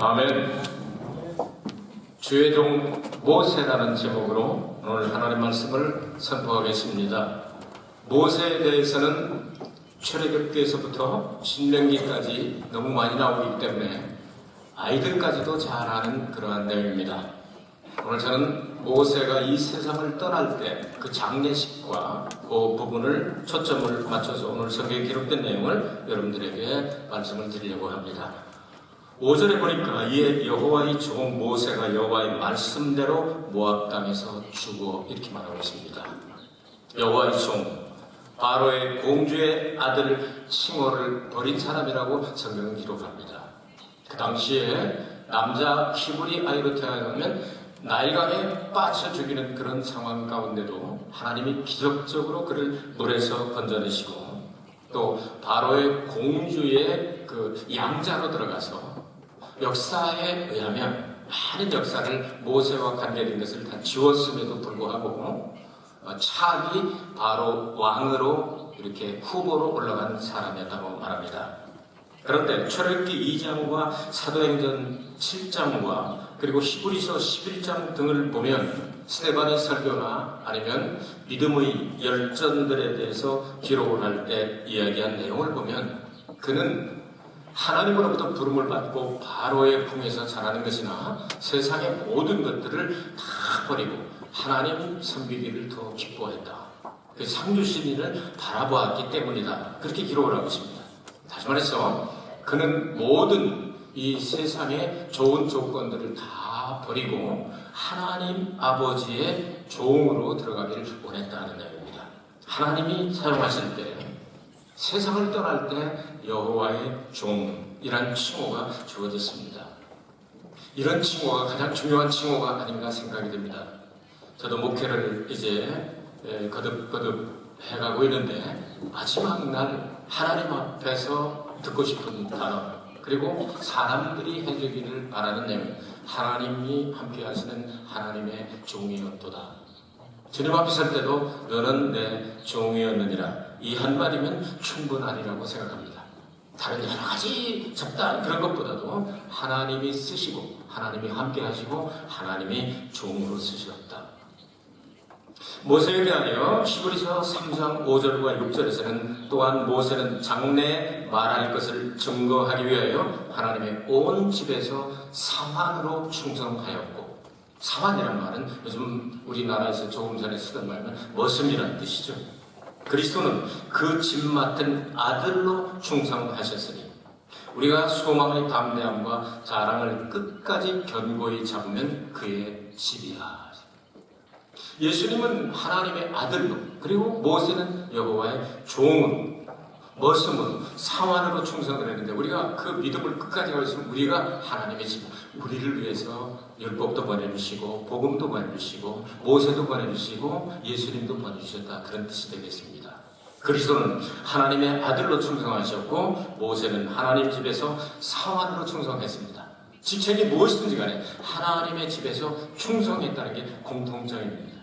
아멘. 주의 종 모세라는 제목으로 오늘 하나님 말씀을 선포하겠습니다. 모세에 대해서는 출애굽기에서부터 신명기까지 너무 많이 나오기 때문에 아이들까지도 잘 아는 그러한 내용입니다. 오늘 저는 모세가 이 세상을 떠날 때 그 장례식과 그 부분을 초점을 맞춰서 오늘 성경에 기록된 내용을 여러분들에게 말씀을 드리려고 합니다. 5절에 보니까 이에 여호와의 종 모세가 여호와의 말씀대로 모압 땅에서 죽어 이렇게 말하고 있습니다. 여호와의 종 바로의 공주의 아들 칭호를 버린 사람이라고 성경은 기록합니다. 그 당시에 남자 히브리 아이로 태어나면 나일강에 빠져 죽이는 그런 상황 가운데도 하나님이 기적적으로 그를 물에서 건져내시고 또 바로의 공주의 그 양자로 들어가서 역사에 의하면 많은 역사를 모세와 관계된 것을 다 지웠음에도 불구하고 어, 차기 바로 왕으로 이렇게 후보로 올라간 사람이었다고 말합니다. 그런데 출애굽기 2장과 사도행전 7장과 그리고 히브리서 11장 등을 보면 스테반의 설교나 아니면 믿음의 열전들에 대해서 기록을 할 때 이야기한 내용을 보면 그는 하나님으로부터 부름을 받고 바로의 품에서 자라는 것이나 세상의 모든 것들을 다 버리고 하나님 섬기기를 더 기뻐했다. 그 상주신인을 바라보았기 때문이다. 그렇게 기록을 하고 있습니다. 다시 말해서 그는 모든 이 세상의 좋은 조건들을 다 버리고 하나님 아버지의 종으로 들어가기를 원했다는 내용입니다. 하나님이 사용하실 때 세상을 떠날 때 여호와의 종이란 칭호가 주어졌습니다. 이런 칭호가 가장 중요한 칭호가 아닌가 생각이 듭니다. 저도 목회를 이제 에, 거듭거듭 해가고 있는데 마지막 날 하나님 앞에서 듣고 싶은 단어 그리고 사람들이 해주기를 바라는 내용 하나님이 함께 하시는 하나님의 종이었도다. 주님 앞에 설 때도 너는 내 종이었느니라 이 한마디면 충분하리라고 생각합니다. 다른 여러 가지 적당한 그런 것보다도 하나님이 쓰시고 하나님이 함께 하시고 하나님이 종으로 쓰셨다. 모세에 대하여 히브리서 3장 5절과 6절에서는 또한 모세는 장래에 말할 것을 증거하기 위하여 하나님의 온 집에서 사환으로 충성하였고 사환이란 말은 요즘 우리나라에서 조금 전에 쓰던 말은 머슴이라는 뜻이죠. 그리스도는 그 집 맡은 아들로 충성하셨으니 우리가 소망의 담대함과 자랑을 끝까지 견고히 잡으면 그의 집이라. 예수님은 하나님의 아들로 그리고 모세는 여호와의 종으로 머슴으로 사환으로 충성을 했는데 우리가 그 믿음을 끝까지 있으면 우리가 하나님의 집 우리를 위해서 율법도 보내주시고 복음도 보내주시고 모세도 보내주시고 예수님도 보내주셨다 그런 뜻이 되겠습니다. 그리스도는 하나님의 아들로 충성하셨고 모세는 하나님 집에서 사환으로 충성했습니다. 직책이 무엇이든지 간에 하나님의 집에서 충성했다는 게 공통점입니다.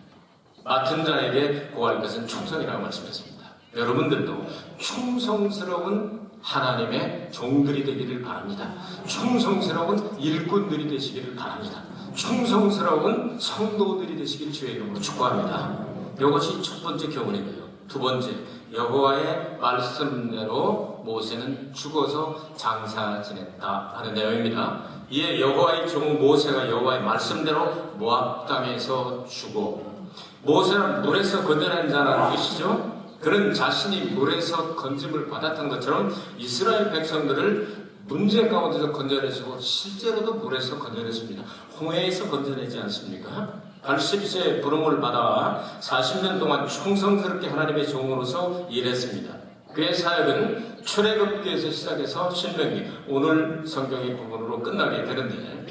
맡은 자에게 구할 것은 충성이라고 말씀했습니다. 여러분들도 충성스러운 하나님의 종들이 되기를 바랍니다. 충성스러운 일꾼들이 되시기를 바랍니다. 충성스러운 성도들이 되시길 주의 이름으로 축복합니다. 이것이 첫 번째 교훈이고요. 두 번째, 여호와의 말씀대로 모세는 죽어서 장사 지냈다 하는 내용입니다. 이에 여호와의 종 모세가 여호와의 말씀대로 모압 땅에서 죽어 모세는 물에서 건져낸 자라는 뜻이죠. 그런 자신이 물에서 건짐을 받았던 것처럼 이스라엘 백성들을 문제 가운데서 건져내시고 실제로도 물에서 건져냈습니다. 홍해에서 건져내지 않습니까? 80세 부름을 받아 40년 동안 충성스럽게 하나님의 종으로서 일했습니다. 그의 사역은 출애굽기에서 시작해서 신명기 오늘 성경의 부분으로 끝나게 되는데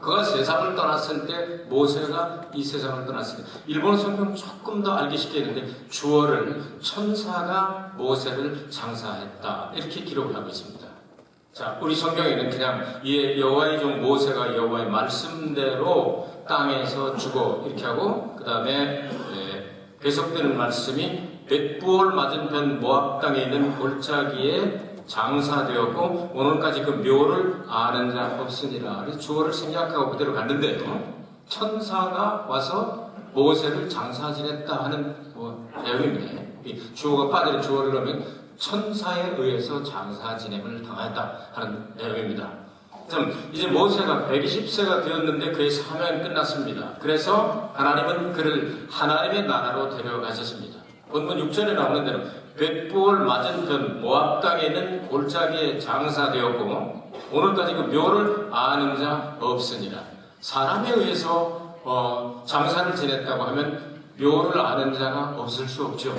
그가 세상을 떠났을 때 모세가 이 세상을 떠났을 때 일본 성경 조금 더 알기 쉽게 했는데 주어를 천사가 모세를 장사했다 이렇게 기록을 하고 있습니다. 자, 우리 성경에는 그냥 이 여호와의 종 모세가 여호와의 말씀대로 땅에서 죽어 이렇게 하고 그 다음에 계속되는 말씀이 벳부올 맞은편 모압 땅에 있는 골짜기에 장사되었고 오늘까지 그 묘를 아는 자 없으니라. 주어를 생략하고 그대로 갔는데요. 천사가 와서 모세를 장사 지냈다 하는 뭐 내용입니다. 이 주어가 빠져 주어를 넣으면 천사에 의해서 장사 지냄을 당했다 하는 내용입니다. 참 이제 모세가 120세가 되었는데 그의 사명이 끝났습니다. 그래서 하나님은 그를 하나님의 나라로 데려가셨습니다. 본문 6절에 나오는 대로 벳부월 맞은편 모압 땅에 있는 골짜기에 장사되었고 오늘까지 그 묘를 아는 자 없으니라. 사람에 의해서 어, 장사를 지냈다고 하면 묘를 아는 자가 없을 수 없죠.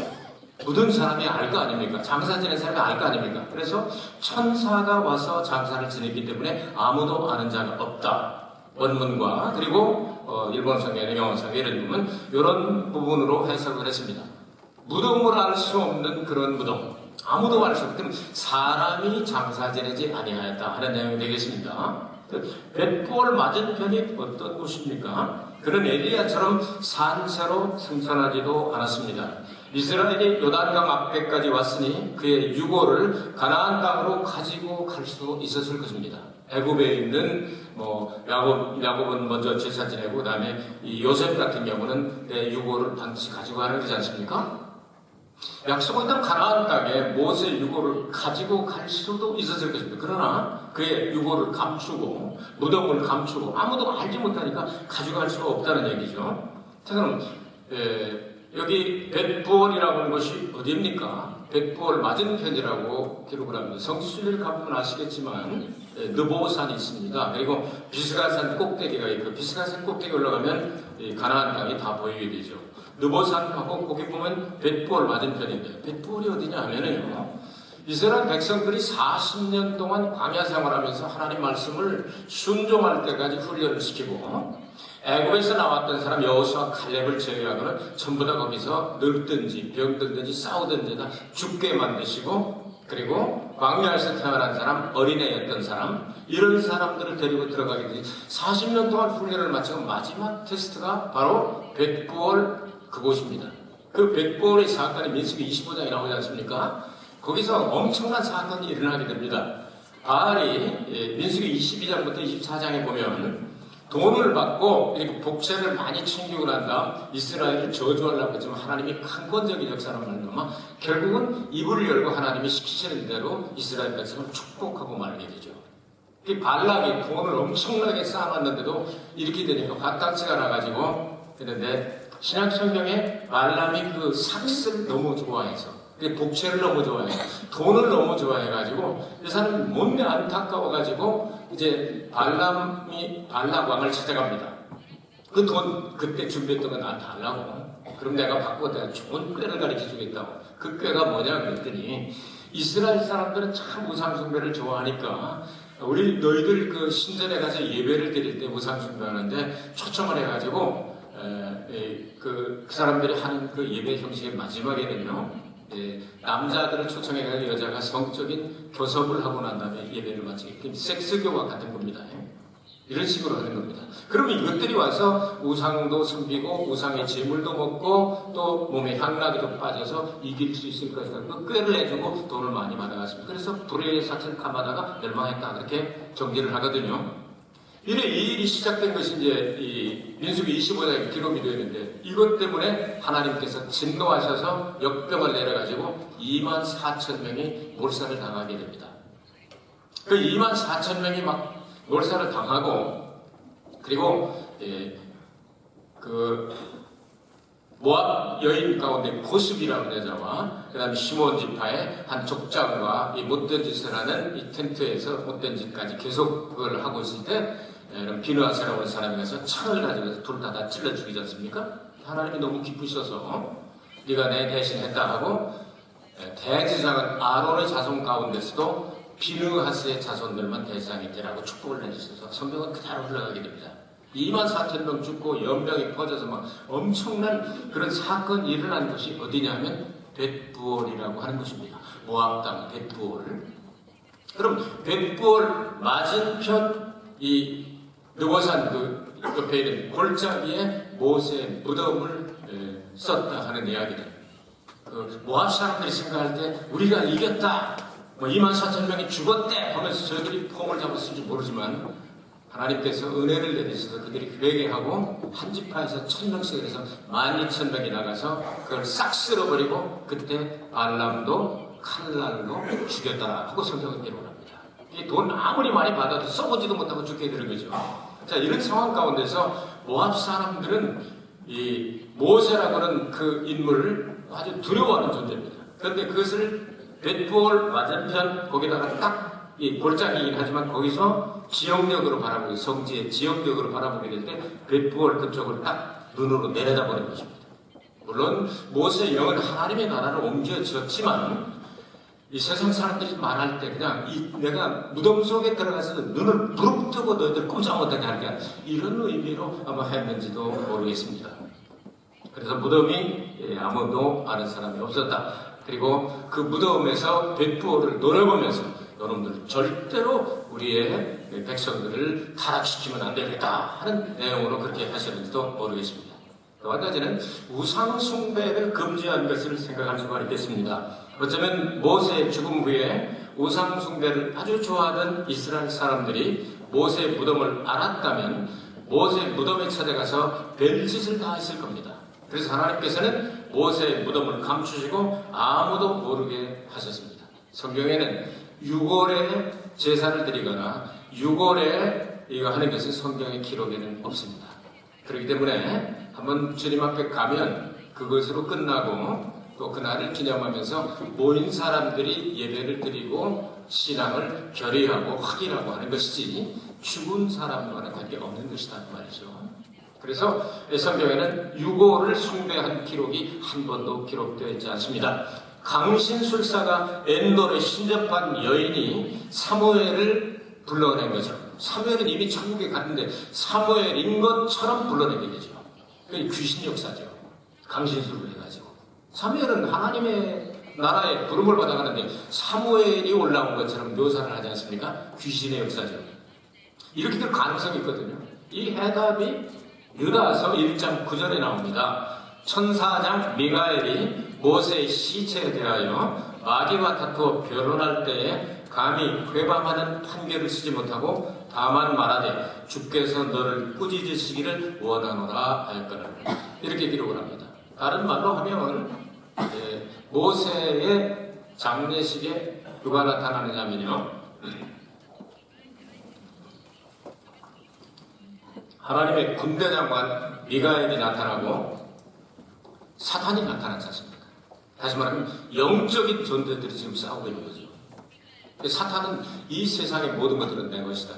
모든 사람이 알 거 아닙니까? 장사 지낸 사람이 알 거 아닙니까? 그래서 천사가 와서 장사를 지냈기 때문에 아무도 아는 자가 없다. 원문과 그리고 어, 일본 성경이나 영어 성경 이런 부분 이런 부분으로 해석을 했습니다. 무덤을 알 수 없는 그런 무덤. 아무도 알 수 없는 사람이 장사 지내지 아니하였다 하는 내용이 되겠습니다. 벳부월 맞은편이 어떤 곳입니까? 그는 엘리야처럼 산채로 승천하지도 않았습니다. 이스라엘이 요단강 앞에까지 왔으니 그의 유고를 가나안 땅으로 가지고 갈 수 있었을 것입니다. 애굽에 있는 뭐 야곱 야곱은 먼저 제사 지내고 그다음에 이 요셉 같은 경우는 내 유고를 반드시 가지고 가는 거지 않습니까? 약속은 땅 가나안 땅에 모세 유고를 가지고 갈 수도 있었을 것입니다. 그러나 그의 유고를 감추고 무덤을 감추고 아무도 알지 못하니까 가져갈 수가 없다는 얘기죠. 자 그럼 에, 여기 벳부월이라고 하는 것이 어디입니까? 벳부월 맞은편이라고 기록을 합니다. 성수를 가보면 아시겠지만 에, 느보산이 있습니다. 그리고 비스가산 꼭대기가 있고 비스가산 꼭대기 올라가면 이 가나안 땅이 다 보이게 되죠. 느보산하고 거기 보면 벳부월 맞은편인데 벳부월이 어디냐 하면은요. 이스라엘 백성들이 40년 동안 광야 생활하면서 하나님 말씀을 순종할 때까지 훈련을 시키고 애굽에서 나왔던 사람 여호수아 칼렙을 제외하고는 전부 다 거기서 늙든지 병들든지 싸우든지 다 죽게 만드시고 그리고 광야에서 태어난 사람 어린애였던 사람 이런 사람들을 데리고 들어가게 되지 40년 동안 훈련을 마치고 마지막 테스트가 바로 벳부월 그곳입니다. 그 벳부월의 사건이 민수기 25장에 나오지 않습니까? 거기서 엄청난 사건이 일어나게 됩니다. 바알이 예, 민수기 22장부터 24장에 보면 돈을 받고 이렇게 복채를 많이 챙기고 난 다음 이스라엘을 저주하려고 했지만 하나님이 강권적인 역사를 말미암아 결국은 입을 열고 하나님이 시키시는 대로 이스라엘 백성을 축복하고 말게 되죠. 이 발락이 돈을 엄청나게 쌓아놨는데도 이렇게 되니까 화딱지가 나가지고 그런데 신약 성경에 발람이 그 삭스를 너무 좋아해서 그 복채를 너무 좋아해서 돈을 너무 좋아해가지고 이 사람이 못내 안타까워가지고 이제 발람이 발락 왕을 찾아갑니다. 그 돈 그때 준비했던 거 나한테 달라고. 그럼 내가 바꾸고 내가 좋은 꾀를 가르쳐 주겠다고. 그 꾀가 뭐냐 그랬더니 이스라엘 사람들은 참 우상 숭배를 좋아하니까 우리 너희들 그 신전에 가서 예배를 드릴 때 우상 숭배하는데 초청을 해가지고 에, 에, 그, 그 사람들이 하는 그 예배 형식의 마지막에는요. 예, 남자들을 초청해가지고 여자가 성적인 교섭을 하고 난 다음에 예배를 마치게 섹스교와 같은 겁니다. 예. 이런 식으로 하는 겁니다. 그러면 이것들이 와서 우상도 섬기고 우상의 재물도 먹고 또 몸에 향락에도 빠져서 이길 수 있을 것이다. 그 꾀를 내주고 돈을 많이 받아갔습니다. 그래서 불의 사천 카마다가 멸망했다. 그렇게 정리를 하거든요. 이래 이 일이 시작된 것이 이제 이 민수기 25장에 기록이 되어 있는데 이것 때문에 하나님께서 진노하셔서 역병을 내려가지고 2만 4천 명이 몰살을 당하게 됩니다. 그 2만 4천 명이 막 몰살을 당하고 그리고 예, 그 모압 여인 가운데 고습이라는 여자와 그다음에 시몬 지파의 한 족장과 이 못된 짓을 하는 이 텐트에서 못된 짓까지 계속 그걸 하고 있을 때 이런 비누아세라고 하는 사람이 가서 창을 가지고 둘 다 다 찔러 죽이지 않습니까? 하나님이 너무 기쁘셔서 네가 내 대신 했다 하고 대제사장은 아론의 자손 가운데서도 비누하스의 자손들만 대상이 되라고 축복을 내주셔서 성경은 그대로 흘러가게 됩니다. 2만 4천 명 죽고 연병이 퍼져서 막 엄청난 그런 사건이 일어난 곳이 어디냐면 벳부월이라고 하는 곳입니다. 모압 땅 벳부월. 그럼 벳부월 맞은편 이 느고산 그 옆에 있는 골짜기에 모세 무덤을 에, 썼다 하는 이야기들. 그 모압 사람들이 생각할 때 우리가 이겼다. 뭐 2만 4천 명이 죽었대 하면서 저희들이 폼을 잡았을지 모르지만 하나님께서 은혜를 내리셔서 그들이 회개하고 한 지파에서 천 명씩 해서 만 이천 명이 나가서 그걸 싹 쓸어버리고 그때 알람도 칼날로 죽였다 하고 성경은 기록을 돈 아무리 많이 받아도 써보지도 못하고 죽게 되는 거죠. 자 이런 상황 가운데서 모압 사람들은 이 모세라고는 그 인물을 아주 두려워하는 존재입니다. 그런데 그것을 벳부올 맞은편 거기다가 딱 이 골짜기이긴 하지만 거기서 지역력으로 바라보게 성지의 지역력으로 바라보게 될 때 벳부올 그쪽을 딱 눈으로 내려다보는 것입니다. 물론 모세의 영은 하나님의 나라로 옮겨졌지만 이 세상 사람들이 말할 때 그냥 이 내가 무덤 속에 들어가서 눈을 부릅뜨고 너희들 꼼짝 못하게 하니까 이런 의미로 아마 했는지도 모르겠습니다. 그래서 무덤이 예, 아무도 아는 사람이 없었다. 그리고 그 무덤에서 벳부호를 노려보면서 여러분들 절대로 우리의 백성들을 타락시키면 안 되겠다 하는 내용으로 그렇게 하셨는지도 모르겠습니다. 또 한 가지는 우상 숭배를 금지한 것을 생각할 수가 있겠습니다. 어쩌면 모세의 죽음 후에 우상 숭배를 아주 좋아하던 이스라엘 사람들이 모세의 무덤을 알았다면 모세의 무덤에 찾아가서 별짓을 다 했을 겁니다. 그래서 하나님께서는 모세의 무덤을 감추시고 아무도 모르게 하셨습니다. 성경에는 6월에 제사를 드리거나 6월에 이거 하는 것은 성경의 기록에는 없습니다. 그렇기 때문에 한번 주님 앞에 가면 그것으로 끝나고 또 그날을 기념하면서 모인 사람들이 예배를 드리고 신앙을 결의하고 확인하고 하는 것이지 죽은 사람과는 관계없는 것이다 그 말이죠. 그래서 성경에는 유고를 숭배한 기록이 한 번도 기록되어 있지 않습니다. 강신술사가 엔도에 신접한 여인이 사무엘을 불러낸 거죠. 사무엘은 이미 천국에 갔는데 사무엘인 것처럼 불러내게 되죠. 그게 귀신 역사죠. 강신술을 해가지고. 사무엘은 하나님의 나라에 부름을 받아가는데 사무엘이 올라온 것처럼 묘사를 하지 않습니까? 귀신의 역사죠. 이렇게 될 가능성이 있거든요. 이 해답이 유다서 1장 9절에 나옵니다. 천사장 미가엘이 모세의 시체에 대하여 마귀와 다투어 변론할 때에 감히 회방하는 판결을 쓰지 못하고 다만 말하되 주께서 너를 꾸짖으시기를 원하노라 하였거늘 이렇게 기록을 합니다. 다른 말로 하면 예, 모세의 장례식에 누가 나타나느냐면요. 하나님의 군대 장관 미가엘이 나타나고 사탄이 나타나지 않습니까? 다시 말하면 영적인 존재들이 지금 싸우고 있는 거죠. 사탄은 이 세상의 모든 것들은 내 것이다.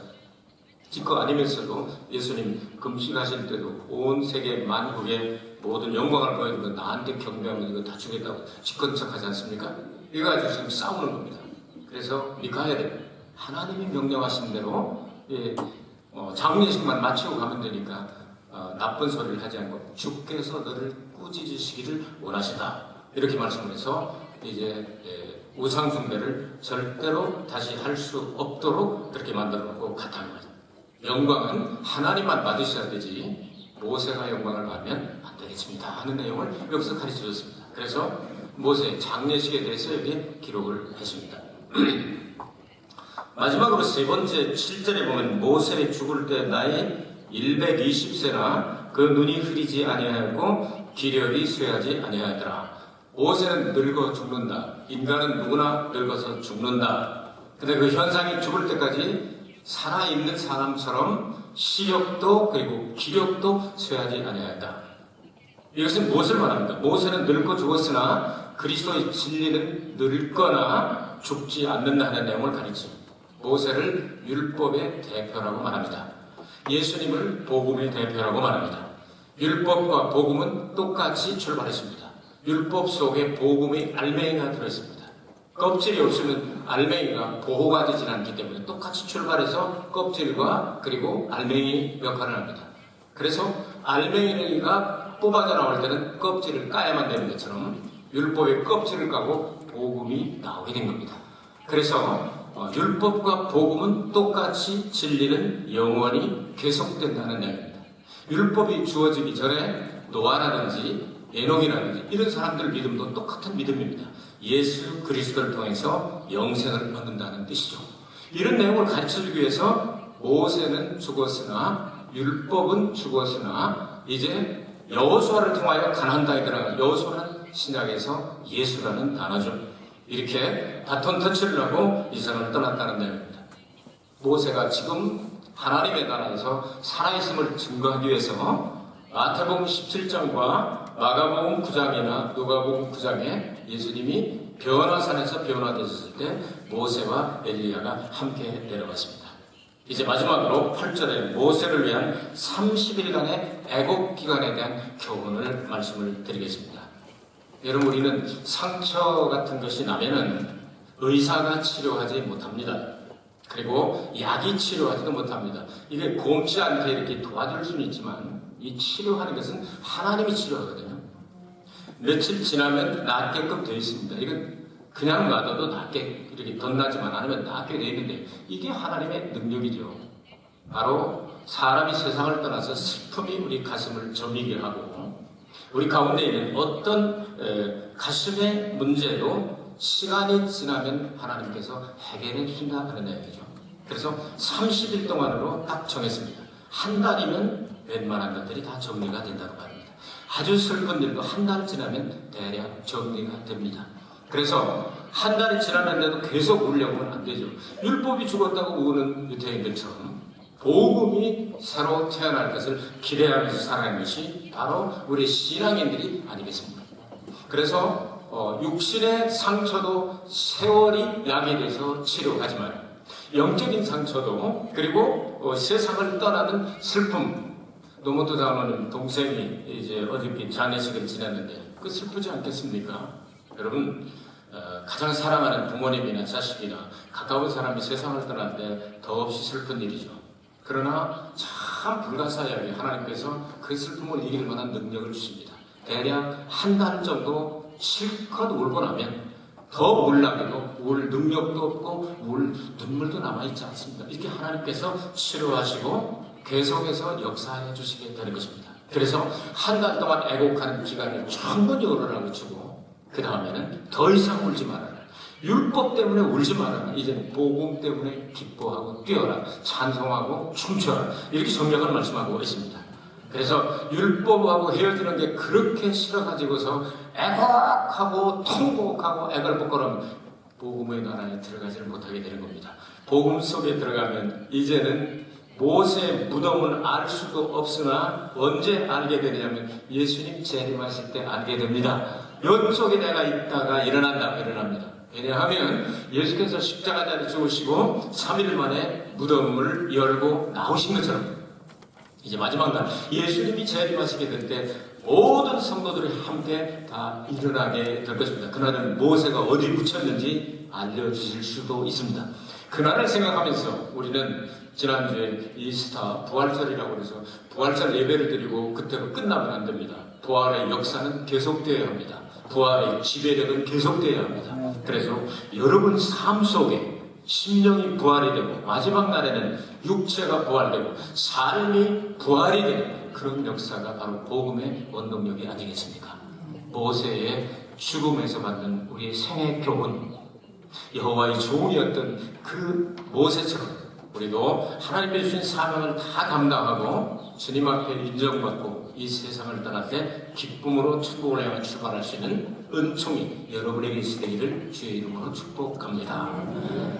지거 아니면서도 예수님 금식하실 때도 온 세계 만국의 모든 영광을 보여주고 나한테 경배하면 이거 다 주겠다고 지건 척하지 않습니까? 이거 가지고 지금 싸우는 겁니다. 그래서 미카엘은 하나님이 명령하신 대로 예, 어, 장례식만 마치고 가면 되니까 어, 나쁜 소리를 하지 않고 주께서 너를 꾸짖으시기를 원하시다 이렇게 말씀을 해서 이제 예, 우상 숭배를 절대로 다시 할 수 없도록 그렇게 만들어 놓고 갔다는 거죠. 영광은 하나님만 받으셔야 되지 모세가 영광을 받으면 안 되겠습니다 하는 내용을 여기서 가르쳐 줬습니다. 그래서 모세 장례식에 대해서 여기 기록을 했습니다. 마지막으로 세 번째 7절에 보면 모세의 죽을 때 나이 120세나 그 눈이 흐리지 아니하였고 기력이 쇠하지 아니하였더라. 모세는 늙어 죽는다. 인간은 누구나 늙어서 죽는다. 근데 그 현상이 죽을 때까지 살아있는 사람처럼 시력도 그리고 기력도 쇠하지 아니하였다. 이것은 무엇을 말합니까? 모세는 늙고 죽었으나 그리스도의 진리는 늙거나 죽지 않는다는 내용을 가르칩니다. 모세를 율법의 대표라고 말합니다. 예수님을 복음의 대표라고 말합니다. 율법과 복음은 똑같이 출발했습니다. 율법 속에 복음의 알맹이가 들어있습니다. 껍질이 없으면 알맹이가 보호가 되지 않기 때문에 똑같이 출발해서 껍질과 그리고 알맹이 역할을 합니다. 그래서 알맹이가 뽑아져 나올 때는 껍질을 까야만 되는 것처럼 율법의 껍질을 까고 복음이 나오게 된 겁니다. 그래서 어, 율법과 복음은 똑같이 진리는 영원히 계속된다는 내용입니다. 율법이 주어지기 전에 노아라든지 에녹이라든지 이런 사람들 믿음도 똑같은 믿음입니다. 예수 그리스도를 통해서 영생을 얻는다는 뜻이죠. 이런 내용을 가르쳐주기 위해서 모세는 죽었으나 율법은 죽었으나 이제 여호수아를 통하여 가나안 땅에 들어간 여호수아는 신약에서 예수라는 단어죠. 이렇게 바톤 터치를 하고 이 세상을 떠났다는 내용입니다. 모세가 지금 하나님의 나라에서 살아있음을 증거하기 위해서 마태복음 17장과 마가복음 9장이나 누가복음 9장에 예수님이 변화산에서 변화되셨을 때 모세와 엘리야가 함께 내려갔습니다. 이제 마지막으로 8절에 모세를 위한 30일간의 애곡 기간에 대한 교훈을 말씀을 드리겠습니다. 여러분 우리는 상처 같은 것이 나면은 의사가 치료하지 못합니다. 그리고 약이 치료하지도 못합니다. 이게 곰지 않게 이렇게 도와줄 수는 있지만 이 치료하는 것은 하나님이 치료하거든요. 며칠 지나면 낫게끔 되어 있습니다. 이건 그냥 놔둬도 낫게 이렇게 덧나지만 않으면 낫게 되어 있는데 이게 하나님의 능력이죠. 바로 사람이 세상을 떠나서 슬픔이 우리 가슴을 저미게 하고 우리 가운데 있는 어떤 에, 가슴의 문제도 시간이 지나면 하나님께서 해결해 하는 내용이죠. 그래서 30일 동안으로 딱 정했습니다. 한 달이면 웬만한 것들이 다 정리가 된다고 합니다. 아주 슬픈 일도 한 달 지나면 대략 정리가 됩니다. 그래서 한 달이 지났는데도 계속 울려고 하면 안 되죠. 율법이 죽었다고 우는 유태인들처럼 복음이 새로 태어날 것을 기대하면서 살아가는 것이 바로 우리 신앙인들이 아니겠습니까? 그래서 어, 육신의 상처도 세월이 약이 돼서 치료하지만 영적인 상처도 그리고 어, 세상을 떠나는 슬픔 노모토 장로는 동생이 이제 어저께 장례식을 지냈는데 그 슬프지 않겠습니까? 여러분 어, 가장 사랑하는 부모님이나 자식이나 가까운 사람이 세상을 떠날 때 더없이 슬픈 일이죠. 그러나 참 불가사의하게 하나님께서 그 슬픔을 이길 만한 능력을 주십니다. 대략 한 달 정도 실컷 울고 나면 더 울나기도 울 능력도 없고 울 눈물도 남아있지 않습니다. 이렇게 하나님께서 치료하시고 계속해서 역사해 주시게 되는 것입니다. 그래서 한 달 동안 애곡하는 기간을 충분히 오르라고 주고 그 다음에는 더 이상 울지 말아라. 율법 때문에 울지 말아라. 이제 복음 때문에 기뻐하고 뛰어라. 찬송하고 춤춰라. 이렇게 정령을 말씀하고 있습니다. 그래서 율법하고 헤어지는 게 그렇게 싫어가지고서 애곡하고 통곡하고 애걸 복걸하면 복음의 나라에 들어가지를 못하게 되는 겁니다. 복음 속에 들어가면 이제는 모세 무덤을 알 수도 없으나 언제 알게 되냐면 예수님 재림하실 때 알게 됩니다. 이쪽에 내가 있다가 일어난다 일어납니다. 왜냐하면 예수께서 십자가자를 죽으시고 3일 만에 무덤을 열고 나오신 것처럼 이제 마지막 날 예수님이 재림하시게 될 때 모든 성도들이 함께 다 일어나게 될 것입니다. 그날은 모세가 어디 묻혔는지 알려주실 수도 있습니다. 그날을 생각하면서 우리는 지난주에 이스타 부활절이라고 해서 부활절 예배를 드리고 그때로 끝나면 안 됩니다. 부활의 역사는 계속되어야 합니다. 부활의 지배력은 계속되어야 합니다. 그래서 여러분 삶 속에 심령이 부활이 되고 마지막 날에는 육체가 부활되고 삶이 부활이 되는 그런 역사가 바로 복음의 원동력이 아니겠습니까? 모세의 죽음에서 받는 우리의 생애 교훈 여호와의 종이었던 그 모세처럼 우리도 하나님의 주신 사명을 다 감당하고 주님 앞에 인정받고 이 세상을 떠날 때 기쁨으로 천국을 향해 출발할 수 있는 은총이 여러분에게 있으기를 주의 이름으로 축복합니다.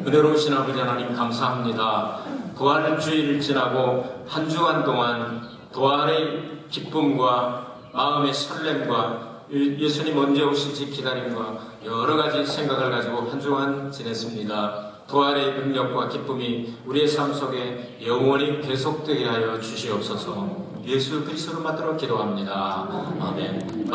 은혜로우신 아버지 하나님 감사합니다. 부활 주일을 지나고 한 주간 동안 부활의 기쁨과 마음의 설렘과 예수님 언제 오실지 기다림과 여러 가지 생각을 가지고 한 주간 지냈습니다. 부활의 능력과 기쁨이 우리의 삶 속에 영원히 계속되게 하여 주시옵소서. 예수 그리스도로 받들어 기도합니다. 아멘.